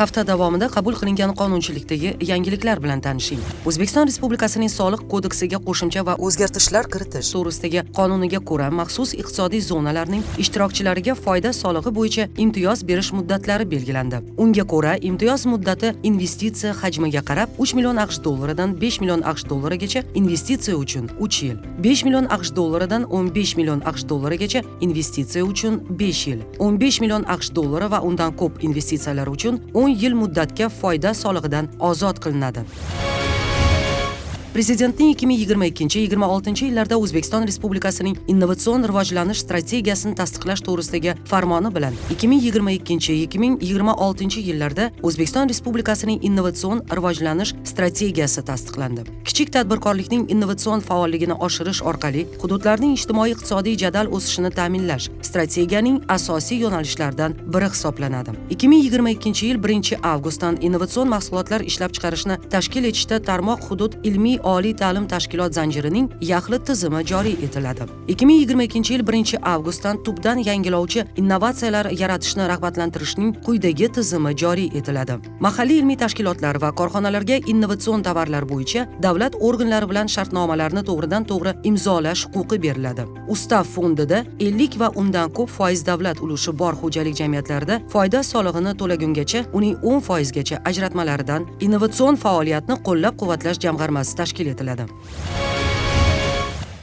hafta davomida qabul qilingan qonunchilikdagi yangiliklar bilan tanishing. O'zbekiston respublikasining soliq kodeksiga qo'shimcha va o'zgartishlar kiritish to'g'risidagi qonuniga ko'ra maxsus iqtisodiy zonalarning ishtirokchilariga foyda solig'i bo'yicha imtiyoz berish muddatlari belgilandi. Unga ko'ra imtiyoz muddati investitsiya hajmiga qarab uch million aqsh dollaridan besh million aqsh dollarigacha investitsiya uchun uch yil besh million aqsh dollaridan o'n besh million aqsh dollarigacha investitsiya uchun besh yil o'n besh million aqsh dollari va undan ko'p investitsiyalar uchun o'n yil muddatga foyda solig'idan ozod qilinadi. Prezidentning ikki ming yigirma ikkinchi yigirma oltinchi yillarda o'zbekiston respublikasining innovatsion rivojlanish strategiyasini tasdiqlash to'g'risidagi farmoni bilan ikki ming yigirma ikkinchi ikki ming yigirma oltinchi yillarda o'zbekiston respublikasining innovatsion rivojlanish strategiyasi tasdiqlandi. Kichik tadbirkorlikning innovatsion faolligini oshirish orqali hududlarning ijtimoiy iqtisodiy jadal o'sishini ta'minlash strategiyaning asosiy yo'nalishlaridan biri hisoblanadi. ikki ming yigirma ikkinchi yil birinchi avgustdan innovatsion mahsulotlar ishlab chiqarishni tashkil etishda tarmoq hudud ilmiy oliy ta'lim tashkilot zanjirining yaxlit tizimi joriy etiladi. ikki ming yigirma ikkinchi yil 1 avgustdan tubdan yangilovchi innovatsiyalar yaratishni rag'batlantirishning quyidagi tizimi joriy etiladi. Mahalliy ilmiy tashkilotlar va korxonalarga innovatsion tovarlar bo'yicha davlat organlari bilan shartnomalarni to'g'ridan to'g'ri imzolash huquqi beriladi. Ustav fondida ellik va undan ko'p foiz davlat ulushi bor xo'jalik jamiyatlarida foyda solig'ini to'lagungacha uning o'n foizgacha ajratmalaridan innovatsion faoliyatni qo'llab quvvatlash jamg'armasi tashkil etiladi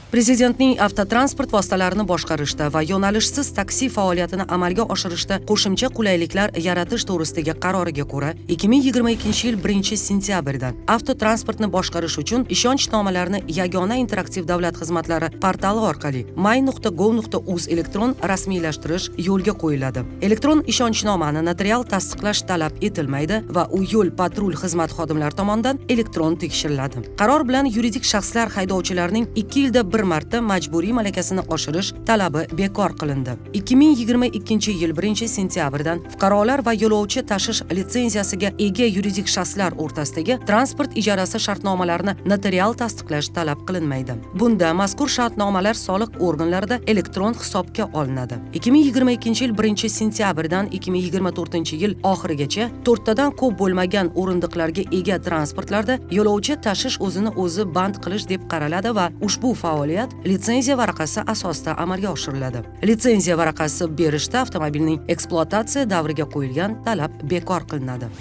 prezidentning avtotransport vositalarini boshqarishda va yo'nalishsiz taksi faoliyatini amalga oshirishda qo'shimcha qulayliklar yaratish to'g'risidagi qaroriga ko'ra ikki ming yigirma ikkinchi yil birinchi sentyabrdan avtotransportni boshqarish uchun ishonchnomalarni yagona interaktiv davlat xizmatlari portali orqali may nuqta gov nuqta uz elektron rasmiylashtirish yo'lga qo'yiladi. Elektron ishonchnomani notarial tasdiqlash talab etilmaydi va u yo'l patrul xizmat xodimlari tomonidan elektron tekshiriladi. Qaror bilan yuridik shaxslar haydovchilarining ikki yilda bir marta majburiy malakasini oshirish talabi bekor qilindi. ikki ming yigirma ikkinchi yil 1 sentyabrdan fuqarolar va yo'lovchi tashish litsenziyasiga ega yuridik shaxslar o'rtasidagi transport ijarasi shartnomalarini notarial tasdiqlash talab qilinmaydi. Bunda mazkur shartnomalar soliq organlarida elektron hisobga olinadi. ikki ming yigirma ikkinchi yil 1 sentyabrdan ikki ming yigirma to'rtinchi yil oxirigacha to'rttadan ko'p bo'lmagan o'rindiqlarga ega transportlarda yo'lovchi tashish o'zini o'zi band qilish deb qaraladi va ushbu faoliyat faoliyat litsenziya varaqasi asosida amalga oshiriladi. Litsenziya varaqasi berishda avtomobilning ekspluatatsiya davriga qo'yilgan talab bekor qilinadi.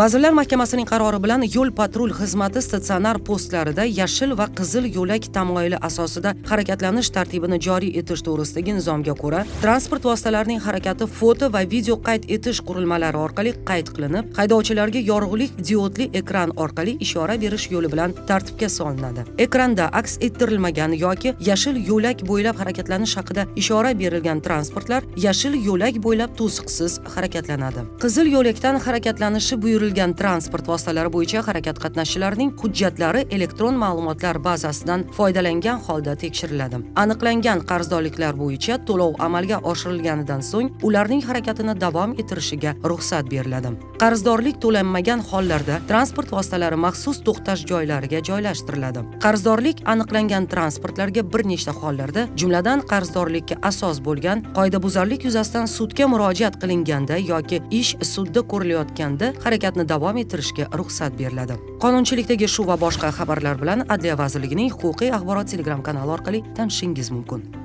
Vazirlar mahkamasining qarori bilan yo'l patrul xizmati statsionar postlarida yashil va qizil yo'lak tamoyili asosida harakatlanish tartibini joriy etish to'g'risidagi nizomga ko'ra transport vositalarining harakati foto va video qayd etish qurilmalari orqali qayd qilinib haydovchilarga yorug'lik diodli ekran orqali ishora berish yo'li bilan tartibga solinadi. Ekranda aks ettirilmagan yoki yashil yo'lak bo'ylab harakatlanish haqida ishora berilgan transportlar yashil yo'lak bo'ylab to'siqsiz harakatlanadi. Qizil yo'lakdan harakatlanishi buyurilgan buyurilgan transport vositalari bo'yicha harakat qatnashchilarining hujjatlari elektron ma'lumotlar bazasidan foydalangan holda tekshiriladi. Aniqlangan qarzdorliklar bo'yicha to'lov amalga oshirilganidan so'ng ularning harakatini davom ettirishiga ruxsat beriladi. Qarzdorlik to'lanmagan hollarda transport vositalari maxsus to'xtash joylariga joylashtiriladi. Qarzdorlik aniqlangan transportlarga bir nechta hollarda jumladan qarzdorlikka asos bo'lgan qoidabuzarlik yuzasidan sudga murojaat qilinganda yoki ish sudda ko'rilayotganda harakat harakatni davom ettirishga ruxsat beriladi. Qonunchilikdagi shu va boshqa xabarlar bilan adliya vazirligining huquqiy axborot telegram kanali orqali tanishishingiz mumkin.